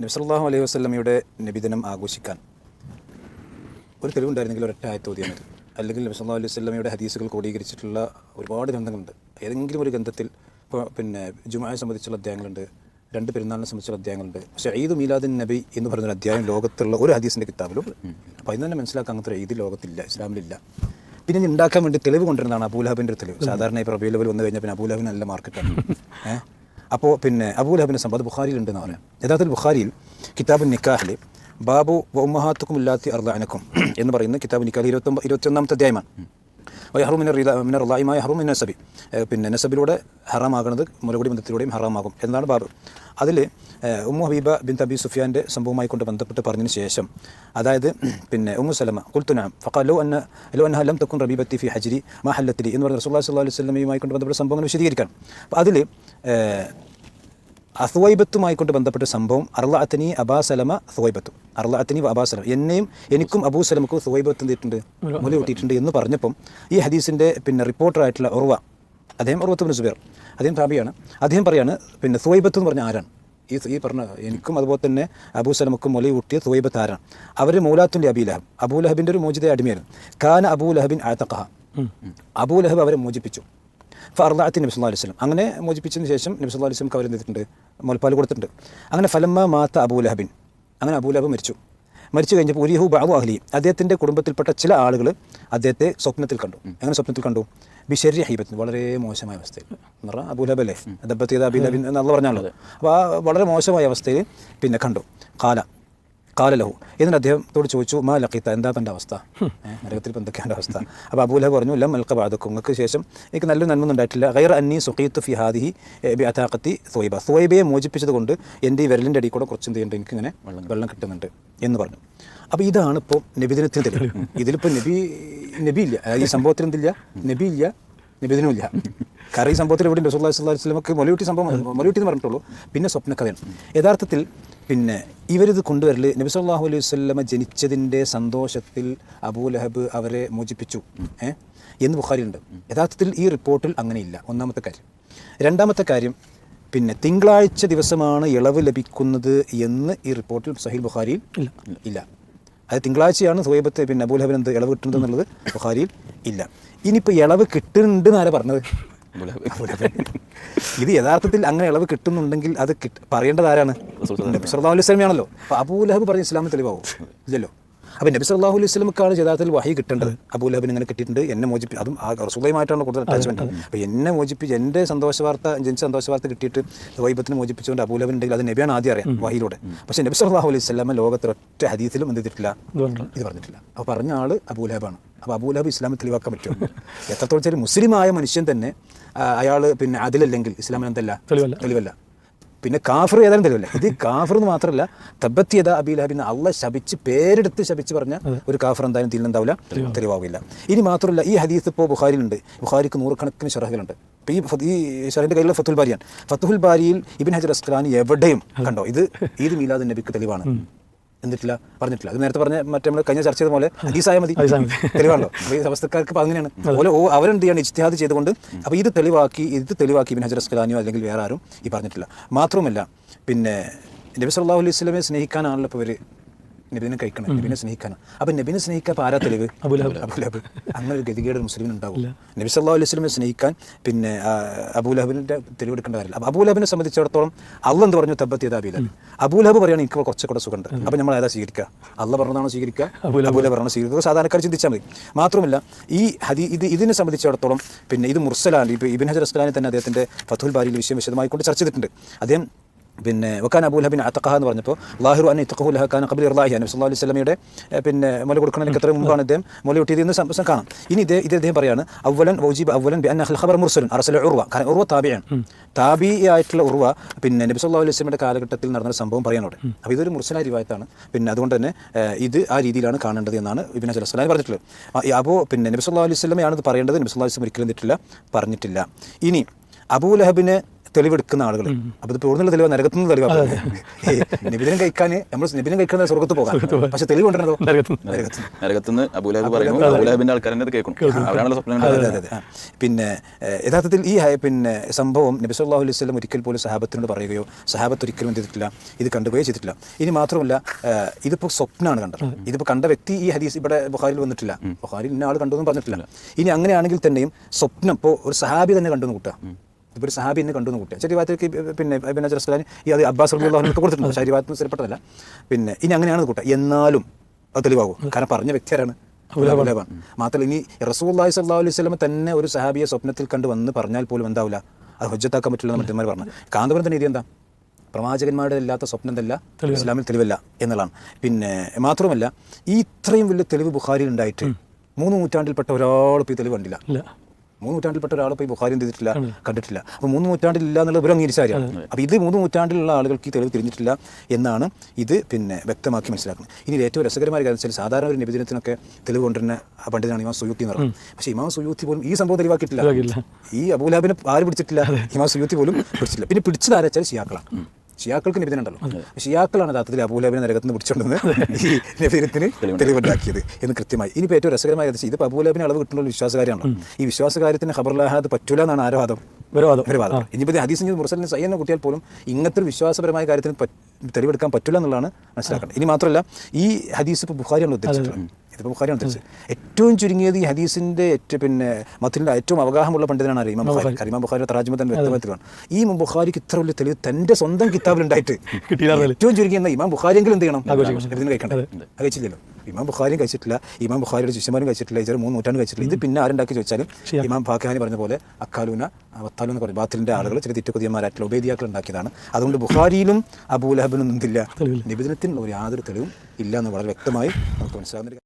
നബ്സല്ലാഹു അലൈഹി വസ്ലമയുടെ നബിദിനം ആഘോഷിക്കാൻ ഒരു തെളിവുണ്ടായിരുന്നെങ്കിൽ ഒരൊറ്റ ആയത്ത് ഓതിയാൽ മതി അല്ലെങ്കിൽ നബി സല്ലല്ലാഹു അലൈഹി വസല്ലമയുടെ ഹദീസുകൾ ക്രോഡീകരിച്ചിട്ടുള്ള ഒരുപാട് ഗ്രന്ഥങ്ങളുണ്ട്. ഏതെങ്കിലും ഒരു ഗ്രന്ഥത്തിൽ ഇപ്പോൾ പിന്നെ ജുമായെ സംബന്ധിച്ചുള്ള അധ്യായങ്ങളുണ്ട് രണ്ട് പെരുന്നാളിനെ സംബന്ധിച്ചുള്ള അധ്യായങ്ങളുണ്ട്. പക്ഷേ ഈദ് മീലാദിൻ നബി എന്ന് പറയുന്ന അധ്യായം ലോകത്തുള്ള ഒരു ഹദീസിന്റെ കിതാബിലും അപ്പോൾ അതിന് തന്നെ മനസ്സിലാക്കാൻ അങ്ങനത്തെ ഈദ് ലോകത്തില്ല ഇസ്ലാമിലില്ല. പിന്നെ ഉണ്ടാക്കാൻ വേണ്ടി തെളിവ് കൊണ്ടുവരുന്നതാണ് അബൂലഹബിന്റെ ഒരു തെളിവ്. സാധാരണ ഇപ്പോൾ റബീ ലെവൽ വന്നു കഴിഞ്ഞാൽ പിന്നെ അബൂലഹബിന് നല്ല മാർക്കറ്റാണ് ഏഹ്? അപ്പോൾ പിന്നെ അബൂലഹബിന്റെ സംഭവം അത് ബുഖാരിയിലുണ്ടെന്ന് പറയാം യഥാർത്ഥത്തിൽ ബുഖാരിയിൽ കിതാബ് നിക്കാഹിൽ ബാബു വൗമഹാത്തുക്കും ഇല്ലാത്തി അർദാനക്കും എന്ന് പറയുന്ന കിതാബ് നിക്കാഹ് ഇരുപത്തൊമ്പത് ഇരുപത്തിയൊന്നാമത്തെ അധ്യായമാണ്. ഹറുമിന മിനർ റലായിമായ ഹറുമിൻ നസബി. പിന്നെ നസബിലൂടെ ഹറാമാകുന്നത് മുലകുടി ബന്ധത്തിലൂടെയും ഹറാമാകും. എന്നാണ് ബാബ് അതിൽ ഉമ്മു ഹബീബ ബിൻ തബി സുഫിയാന്റെ സംഭവവുമായി കൊണ്ട് ബന്ധപ്പെട്ട് പറഞ്ഞതിന് ശേഷം അതായത് പിന്നെ ഉമ്മു സലമ കുൽത്തുനാം ലോ അന്ന ലോ അന്ന ഹലം തക്കുൻ റബീബത്തി ഫി ഹജ്രി മഹല്ലത്തിരി ഹല്ലത്തിരി എന്ന് പറഞ്ഞ റസൂലുള്ളാഹി സ്വല്ലല്ലാഹി അലൈഹി വസല്ലമയുമായി കൊണ്ട് ബന്ധപ്പെട്ട സംഭവങ്ങൾ വിശദീകരിക്കണം. അപ്പോൾ അതിൽ അസുവൈബത്തുമായി കൊണ്ട് ബന്ധപ്പെട്ട സംഭവം അർലാഅത്തനി അബാ സലമ സുവൈബത്തു അർലാഅത്തനി അബാ സലമ. എന്നെയും എനിക്കും അബൂ സലമക്കും സ്വൈബത്ത് എന്തിട്ടുണ്ട്? മുല കൂട്ടിയിട്ടുണ്ട് എന്ന് പറഞ്ഞപ്പം ഈ ഹദീസിന്റെ പിന്നെ റിപ്പോർട്ടറായിട്ടുള്ള ഉറവ അദ്ദേഹം ഉറവത്ത് സുബേർ സുബൈർ അദ്ദേഹം താബിയാണ് അദ്ദേഹം പറയാണ് പിന്നെ സുവൈബത്ത് എന്ന് പറഞ്ഞ ആരാണ്? ഈ ഈ പറഞ്ഞ എനിക്കും അതുപോലെ തന്നെ അബൂ സലമക്കും മുല കൂട്ടിയ സുവൈബത്ത് ആരാണ്? അവർ മൗലാത്തുന്റെ അബൂ ലഹബിന്റെ ഒരു മോചിത അടിമയായിരുന്നു ലഹബിൻ അബൂലഹബിൻ അബൂ ലഹബ് അവരെ മോചിപ്പിച്ചു. ഫർദാത്തി നബി അലൈഹി വസല്ലം. അങ്ങനെ മോചിപ്പിച്ചതിന് ശേഷം നബി സല്ലല്ലാഹു അലൈഹി കവർ ചെയ്തിട്ടുണ്ട് മുലപ്പാൽ കൊടുത്തിട്ടുണ്ട്. അങ്ങനെ ഫലമ്മ മാത്ത അബൂലഹബിൻ അങ്ങനെ അബൂലഹബ് മരിച്ചു. മരിച്ചു കഴിഞ്ഞപ്പോൾ ഉരിഹു ബാബു അഹ്ലി അദ്ദേഹത്തിന്റെ കുടുംബത്തിൽപ്പെട്ട ചില ആളുകൾ അദ്ദേഹത്തെ സ്വപ്നത്തിൽ കണ്ടു. അങ്ങനെ സ്വപ്നത്തിൽ കണ്ടു? ബിഷരി ഹൈബത്തിന് വളരെ മോശമായ അവസ്ഥയിൽ. എന്ന് പറഞ്ഞാൽ അബൂലഹബ് അല്ലേ? ദബത്ത് അബിലബിൻ എന്നുള്ള പറഞ്ഞാണല്ലോ. അപ്പോൾ ആ വളരെ മോശമായ അവസ്ഥയിൽ പിന്നെ കണ്ടു. കാല കാലലഹു എന്നിട്ട് അദ്ദേഹത്തോട് ചോദിച്ചു മാ ലഖീത്ത എന്താ തന്റെ അവസ്ഥ? നരകത്തിൽ ഇപ്പം എന്തൊക്കെയാണ് അവസ്ഥ? അപ്പോൾ അബൂലഹബ് പറഞ്ഞു ലം അൽക്ക ബാധക്കും നിങ്ങൾക്ക് ശേഷം എനിക്ക് നല്ലൊരു നന്മ ഉണ്ടായിട്ടില്ല. ഗൈർ അന്നി സുഖീത്ത് ഫി ഹാദിഹി ബി അതാഖത്തി സോയിബ. സോയിബയെ മോചിപ്പിച്ചത് കൊണ്ട് എന്റെ ഈ വിരലിന്റെ അടിയിൽ കൂടെ കുറച്ച് എന്ത് ചെയ്യുന്നുണ്ട്? എനിക്കിങ്ങനെ വെള്ളം കിട്ടുന്നുണ്ട് എന്ന് പറഞ്ഞു. അപ്പോൾ ഇതാണ് ഇപ്പോൾ നബിദിനത്തിന് തെളിവ്. ഇതിലിപ്പോൾ നബി നബി ഇല്ല ഈ സംഭവത്തിൽ എന്തില്ല? നബി ഇല്ല നബിദിനും ഇല്ല കാരണം ഈ സംഭവത്തിൽ ഇവിടെ റസൂല്ലാ സ്വല്ലല്ലാഹു അലൈഹി വസല്ലമക്ക് മൊലയൂട്ടി സംഭവം മൊലയൂട്ടി എന്ന് പറഞ്ഞിട്ടുള്ളൂ. പിന്നെ സ്വപ്നക്കഥയാണ് യഥാർത്ഥത്തിൽ പിന്നെ ഇവരിത് കൊണ്ടുവരൽ നബി സല്ലല്ലാഹു അലൈഹി വസല്ലമ ജനിച്ചതിന്റെ സന്തോഷത്തിൽ അബൂലഹബ് അവരെ മോചിപ്പിച്ചു. ഏ? എന്ന് ബുഖാരിയുണ്ട്. യഥാർത്ഥത്തിൽ ഈ റിപ്പോർട്ടിൽ അങ്ങനെയില്ല. ഒന്നാമത്തെ കാര്യം. രണ്ടാമത്തെ കാര്യം പിന്നെ തിങ്കളാഴ്ച ദിവസമാണ് ഇളവ് ലഭിക്കുന്നത് എന്ന് ഈ റിപ്പോർട്ടിൽ സഹീൽ ബുഖാരിയിൽ ഇല്ല. അത് തിങ്കളാഴ്ചയാണ് സുഹൈബത്ത് പിന്നെ അബൂലഹബിന് എന്ത് ഇളവ് കിട്ടുന്നത് എന്നുള്ളത് ബുഖാരിയിൽ ഇല്ല. ഇനിയിപ്പോൾ ഇളവ് കിട്ടുന്നുണ്ട് എന്നാരാ പറഞ്ഞത്? അബൂലഹബ്. ഇത് യഥാർത്ഥത്തിൽ അങ്ങനെ ഇളവ് കിട്ടുന്നുണ്ടെങ്കിൽ അത് പറയേണ്ടത് ആരാണ്? നബി സല്ലല്ലാഹു അലൈഹി അപ്പോൾ അബൂലഹബ് പറഞ്ഞ ഇസ്ലാമിൽ തെളിവാകും ഇല്ലല്ലോ? അപ്പോൾ നബി സല്ലല്ലാഹു അലൈഹി വസല്ലമക്കാണ് യഥാർത്ഥത്തിൽ വഹി കിട്ടേണ്ടത്. അബൂലഹബിന് ഇങ്ങനെ കിട്ടിയിട്ടുണ്ട്. എന്നെ മോചിപ്പി അതും ആ റസൂലയുമായിട്ടാണ് കൂടുതൽ അറ്റാച്ച്മെന്റ് അപ്പോൾ എന്നെ മോചിപ്പിച്ച് എന്റെ സന്തോഷ വാർത്ത ജനിച്ച സന്തോഷ വാർത്ത കിട്ടിയിട്ട് വൈബത്തിന് മോചിപ്പിച്ചുകൊണ്ട് അബൂലഹബിൻ ഉണ്ടെങ്കിൽ അത് നബിയാണ് ആദ്യം അറിയാം വഹിയിലൂടെ പക്ഷേ നബി സല്ലല്ലാഹു അലൈഹി വസല്ലമ ലോകത്തിൽ ഒറ്റ ഹദീസിലും എന്ത് ചെയ്തിട്ടില്ല? ഇത് പറഞ്ഞിട്ടില്ല. അപ്പോൾ പറഞ്ഞ ആൾ അബൂലഹബാണ് അപ്പോൾ അബൂലഹബ് ഇസ്ലാമിൽ തെളിവാക്കാൻ പറ്റും എത്രത്തോളം വെച്ചാൽ മുസ്ലിമായ മനുഷ്യൻ തന്നെ അയാൾ പിന്നെ അതിലല്ലെങ്കിൽ ഇസ്ലാമിൽ എന്തല്ല തെളിവല്ല. പിന്നെ കാഫർ ഏതായാലും തരുമല്ലേ ഇത് കാഫർ എന്ന് മാത്രമല്ല തബത്തിയത അബീലഹബിന്ന് അള്ള ശപിച്ച് പേരെടുത്ത് ശപിച്ച് പറഞ്ഞ ഒരു കാഫർ എന്തായാലും തിരിഞ്ഞെന്താവില്ല തെളിവാകില്ല ഇനി മാത്രമല്ല ഈ ഹദീസ് ഇപ്പോൾ ബുഹാരിയിലുണ്ട് ബുഹാരിക്ക് നൂറുകണക്കിന് ഷറഹുകളുണ്ട് ഇപ്പോൾ ഈ ഈ ഷറഹിന്റെ കയ്യിലുള്ള ഫത്തുൽ ബാരിയാണ്. ഫത്തുൽ ബാരിയിൽ ഇബിൻ ഹജർ അസ്ഖലാനി എവിടെയും കണ്ടോ ഇത് ഈദ് മീലാദ് നബിക്ക് തെളിവാണ്. എന്നിട്ടില്ല പറഞ്ഞിട്ടില്ല. അത് നേരത്തെ പറഞ്ഞ മറ്റേ നമ്മൾ കഴിഞ്ഞ ചർച്ച ചെയ്ത പോലെ ഹദീസായ മതി. തെളിവാണല്ലോ. അപ്പോൾ ഈ സമസ്തക്കാർക്ക് അങ്ങനെയാണ്. അതുപോലെ ഓ അവരെന്ത് ചെയ്യാണ്? ഇജ്തിഹാദ് ചെയ്തുകൊണ്ട് അപ്പോൾ ഇത് തെളിവാക്കി ഇത് തെളിവാക്കി ഇബിൻ ഹജർ അസ്കലാനിയോ അല്ലെങ്കിൽ വേറെ ആരും ഈ പറഞ്ഞിട്ടില്ല. മാത്രവുമല്ല പിന്നെ നബി സല്ലാഹു അലൈഹി സ്വലമെ സ്നേഹിക്കാനാണല്ലോ ഇപ്പോൾ ഇവർ നബിനെ കഴിക്കണം നബിനെ സ്നേഹിക്കണം അപ്പം നബിനെ സ്നേഹിക്കാൻ ഇപ്പോൾ ആരാ തെളിവ്? അബുലഹബ് അബൂലഹബ് അങ്ങനെ ഒരു ഗതികേട് മുസ്ലിം മുസ്ലിമിന് ഉണ്ടാവും. നബി സല്ലല്ലാഹു അലൈഹി വസല്ലമയെ സ്നേഹിക്കാൻ പിന്നെ അബുലഹബിന്റെ അബൂലഹബിന്റെ തെളിവെടുക്കേണ്ട കാര്യമില്ല. അപ്പോൾ അബൂലഹബിനെ സംബന്ധിച്ചിടത്തോളം അള്ള എന്ത് പറഞ്ഞു? തബ്ബത്ത് ചെയ്ത അബുലഹബ് പറയുകയാണ് എനിക്ക് കുറച്ചുകൂടെ സുഖമുണ്ട്. അപ്പോൾ നമ്മൾ ഏതാ സ്വീകരിക്കുക? അള്ള പറഞ്ഞതാണോ സ്വീകരിക്കുക? അബൂലഹബ് പറഞ്ഞ സ്വീകരിക്കുക? സാധാരണക്കാർ ചിന്തിച്ചാൽ മതി. മാത്രമല്ല ഈ ഹദി ഇത് ഇതിനെ സംബന്ധിച്ചിടത്തോളം പിന്നെ ഇത് മുർസലാണ് ഇപ്പോൾ ഇബിൻ ഹജർ അസ്ലാനെ തന്നെ അദ്ദേഹത്തിന്റെ ഫതുൽ ബാരിയിൽ വിഷയം വിശദമായിക്കൊണ്ട് ചർച്ച ചെയ്തിട്ടുണ്ട്. അദ്ദേഹം പിന്നെ വക്കാൻ അബൂലഹബിൻ അത്തഖഹ എന്ന് പറഞ്ഞപ്പോൾ ലാഹിറു അൻ ഇത്തഖഹു ഖാൻ കബിൽ ഇർലാഹി നബി സല്ലല്ലാഹു അലൈഹി വസല്ലമയുടെ പിന്നെ മുല കൊടുക്കണമെങ്കിൽ എത്ര മുമ്പാണ് അദ്ദേഹം മുല കിട്ടിയത് എന്ന് സംഭവം കാണാം. ഇനി ഇത് ഇത് അദ്ദേഹം പറയാണ് അവലൻ വൗജീബ് അവലൻ ബി അൽ ഖബർ മുർസലുൻ അർസല ഉർവ. കാരണം ഉർവ താബിയാണ്. താബി ആയിട്ടുള്ള ഉർവ പിന്നെ നബി സല്ലല്ലാഹു അലൈഹി വസല്ലമയുടെ കാലഘട്ടത്തിൽ നടന്ന സംഭവം പറയാനോട് അപ്പോൾ ഇതൊരു മുർസലായ റിവായത്താണ്. പിന്നെ അതുകൊണ്ട് തന്നെ ഇത് ആ രീതിയിലാണ് കാണേണ്ടത് എന്നാണ് ഇബിൻ അലൈഹി അസ്ലാനി പറഞ്ഞിട്ടുള്ളത്. അപ്പോൾ പിന്നെ നബി സല്ലല്ലാഹു അലൈഹി വസല്ലമയാണ് ഇത് പറയേണ്ടത് നബി സല്ലല്ലാഹു അലൈഹി വസല്ലം ഒരിക്കലും എന്നിട്ടില്ല പറഞ്ഞിട്ടില്ല. ഇനി അബൂലഹബിനെ തെളിവെടുക്കുന്ന ആളുകൾ അപ്പോൾ ഇത് പൂർണ തെളിവ് നരകത്തുനിന്ന് തെളിവ് നിബിദിനം കഴിക്കാൻ നമ്മൾ നിബിദിനം കഴിക്കുന്ന സ്വർഗത്ത് പോകാം. പക്ഷെ തെളിവ് കൊണ്ടുവരണതോ നരകത്തുനിന്ന്. നരകത്ത് പറയുന്നു. ആൾക്കാരെ കേൾക്കണം അവരാണല്ലോ സ്വപ്നം. പിന്നെ യഥാർത്ഥത്തിൽ ഈ പിന്നെ സംഭവം നബി സല്ലാഹു അലൈഹി സ്വലം ഒരിക്കൽ പോലും സഹാബത്തിനോട് പറയുകയോ സഹാബത്ത് ഒരിക്കലും എന്ത് ചെയ്തിട്ടില്ല? ഇത് കണ്ടുപോയോ ചെയ്തിട്ടില്ല. ഇനി മാത്രമല്ല ഇതിപ്പോ ഇതിപ്പോൾ സ്വപ്നമാണ് കണ്ടത് ഇതിപ്പോൾ കണ്ട വ്യക്തി ഈ ഹദീസ് ഇവിടെ ബുഹാരിൽ വന്നിട്ടില്ല. ബുഹാരിൽ ഇന്ന ആൾ കണ്ടു എന്ന് പറഞ്ഞിട്ടില്ല ഇനി അങ്ങനെയാണെങ്കിൽ തന്നെയും സ്വപ്നം ഇപ്പോൾ ഒരു സഹാബി തന്നെ കണ്ടു എന്ന് കൂട്ടുക ഇപ്പോൾ ഒരു സഹാബി എന്നെ കണ്ടു എന്ന് കൂട്ടുക ശരീരത്തിലേക്ക് പിന്നെ പിന്നെ ഈ അത് അബ്ബാസ് റബിള്ളാഹുനൊക്കെ കൊടുത്തിട്ടുണ്ട്. ശരീരത്തിന് സ്ഥിരപ്പെട്ടതല്ല പിന്നെ ഇനി അങ്ങനെയാണ് കൂട്ടുക. എന്നാലും അത് തെളിവാകും. കാരണം പറഞ്ഞ വ്യക്തി ആരാണ്? അബൂലഹബാണ്. മാത്രമല്ല ഇനി റസൂല്ലാഹി സല്ലാ അലൈഹി വസല്ലം തന്നെ ഒരു സഹാബിയെ സ്വപ്നത്തിൽ കണ്ട് വന്ന് പറഞ്ഞാൽ പോലും എന്താവില്ല അത് ഹജ്ജത്താക്കാൻ പറ്റില്ല മറ്റന്മാർ പറഞ്ഞു കാന്തപുരം തന്നെ ഇത് എന്താ? പ്രവാചകന്മാരുടെ ഇല്ലാത്ത സ്വപ്നം തല്ല ഇസ്ലാമിൽ തെളിവല്ല എന്നുള്ളതാണ്. പിന്നെ മാത്രമല്ല ഈ ഇത്രയും വലിയ തെളിവ് ബുഖാരിയിൽ ഉണ്ടായിട്ട് മൂന്ന് നൂറ്റാണ്ടിൽപ്പെട്ട ഒരാൾ ഇപ്പോൾ ഈ തെളിവ് കണ്ടില്ല. മൂന്ന് നൂറ്റാണ്ടിൽപ്പെട്ട ഒരാൾ പോയി ബുഹാരി എന്ത് ചെയ്തിട്ടില്ല കണ്ടിട്ടില്ല. അപ്പോൾ മൂന്ന് നൂറ്റാണ്ടിൽ ഇല്ല എന്നുള്ളത് ഒരു അംഗീകരിച്ച കാര്യമാണ്. അപ്പോൾ ഇത് മൂന്ന് നൂറ്റാണ്ടിലുള്ള ആളുകൾക്ക് ഈ തെളിവ് തിരിഞ്ഞിട്ടില്ല എന്നാണ് ഇത് പിന്നെ വ്യക്തമാക്കി മനസ്സിലാക്കുന്നത്. ഇനി ഏറ്റവും രസകരമായ കാര്യം വെച്ചാൽ സാധാരണ ഒരു നിബിധനത്തിനൊക്കെ തെളിവ് കൊണ്ടുവരുന്ന പണ്ഡിതനാണ് ഇമാം സുയൂത്തി എന്ന് പറയുന്നത്. പക്ഷേ ഇമാം സുയൂത്തി പോലും ഈ സംഭവം തെളിവാക്കിയിട്ടില്ല. ഈ അബൂലാബിനെ ആര് പിടിച്ചിട്ടില്ല? ഇമാം സുയൂത്തി പോലും പിടിച്ചില്ല പിന്നെ പിടിച്ചതാരച്ചാൽ ഷിയാക്കളാണ്. ഷിയാക്കൾക്ക് നബിദിനുണ്ടല്ലോ ഷിയാക്കളാണ് യഥാർത്ഥത്തിൽ അബൂലബിനെ നരകത്തിന് പിടിച്ചുകൊണ്ടെന്ന് ഈ നിബിധത്തിന് തെളിവുണ്ടാക്കിയത് എന്ന് കൃത്യമായി. ഇനിയിപ്പോൾ ഏറ്റവും രസകരമായ ഇത് അബൂലബിനെ അളവ് കിട്ടുന്ന ഒരു വിശ്വാസകാര്യമാണല്ലോ ഈ വിശ്വാസകാര്യത്തിന് ഖബർലാഹാദ് പറ്റൂല എന്നാണ് ആരോ വാദം. ഒരു വാദം ഒരു വാദം ഇനിയിപ്പോൾ മുർസലിന് സയ്യെന്ന് കൂട്ടിയാൽ പോലും ഇങ്ങനത്തെ ഒരു വിശ്വാസപരമായ കാര്യത്തിന് തെളിവെടുക്കാൻ പറ്റില്ല എന്നുള്ളതാണ് മനസ്സിലാക്കേണ്ടത്. ഇനി മാത്രമല്ല ഈ ഹദീസ് ഇപ്പോൾ ബുഖാരിയാണ് ഉദ്ദേശിച്ചിട്ടുള്ളത്. ഇതിപ്പോൾ ബുഖാരി ഉദ്ദേശിച്ചത് ഏറ്റവും ചുരുങ്ങിയത് ഈ ഹദീസിന്റെ ഏറ്റവും പിന്നെ മതത്തിന്റെ ഏറ്റവും അവഗാഹമുള്ള പണ്ഡിതനാണ് അറിയാം ബുഖാരി. കരീമാം ബുഖാരി തറാജ്മ തന്നെ വ്യക്തമായിട്ടാണ് ഈ ബുഖാരിക്ക് ഇത്ര വലിയ തെളിവ് തന്റെ സ്വന്തം കിതാബിലുണ്ടായിട്ട് ഏറ്റവും ചുരുങ്ങിയ ഇമാം ബുഖാരിയെങ്കിലും എന്ത് ചെയ്യണം? ഇതിന് കഴിക്കണ്ടേ അത്. കഴിച്ചില്ലല്ലോ. ഇമാം ബുഖാരിയും കഴിച്ചിട്ടില്ല. ഇമാം ബുഖാരിയുടെ ശിഷ്യന്മാരും കഴിച്ചിട്ടില്ല. ഇതൊരു മൂന്ന് നൂറ്റാണ്ട് കഴിച്ചിട്ടില്ല. ഇത് പിന്നെ ആരുണ്ടാക്കി ചോദിച്ചാലും ഇമാം ഫാഖാനി പറഞ്ഞ പോലെ അക്കാലൂന വത്താലു പറഞ്ഞു പറയും. ബാത്തിലിന്റെ ആളുകൾ ചില തിറ്റുകുതിയന്മാരായിട്ടുള്ള ഉപേദിയാക്കൾ ഉണ്ടാക്കിയതാണ്. അതുകൊണ്ട് ബുഖാരിയിലും അബൂലഹബിനും എന്തില്ല? നിബിധനത്തിനുള്ള ഒരു യാതൊരു തെളിവും ഇല്ല എന്ന് വളരെ വ്യക്തമായി നമുക്ക് മനസ്സിലാകുന്ന ഒരു